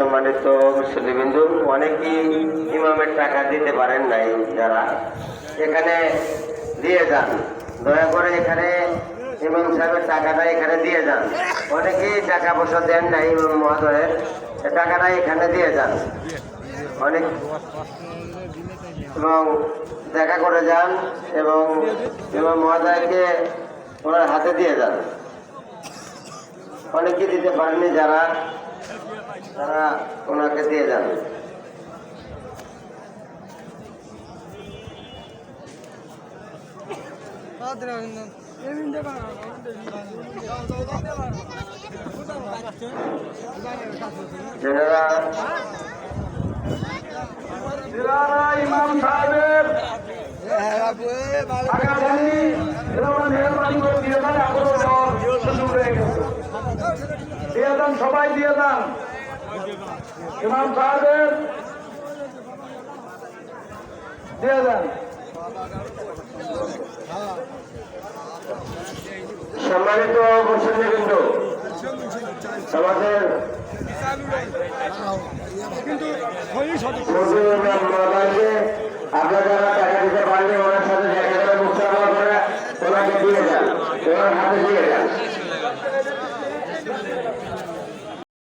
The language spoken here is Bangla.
সম্মানিত মুসলিবিন্দু অনেকেই ইমামের টাকা দিতে পারেন নাই যারা। এখানে দিয়ে যান। দয়া করে এখানে ইমাম সাহেবের টাকাটা এখানে দিয়ে যান। অনেকেই টাকা পয়সা দেন নাই ইমাম মহোদয়ের। টাকাটা এখানে দিয়ে যান। অনেক এবং দেখা করে যান এবং ইমাম মহোদয়কে ওনার হাতে দিয়ে যান। অনেকে দিতে পারেননি যারা তারা ওনাকে দিয়ে যান। দিয়ে সবাই দিয়ে দেন ইমাম সাহেবের দিয়ে দেন। সম্মানিত মুসলিমবৃন্দ আমাদের আপনারা যারা টাকা দিতে পারলে ওনার সাথে ওনাকে দিয়ে যান ওনার হাতে দিয়ে যান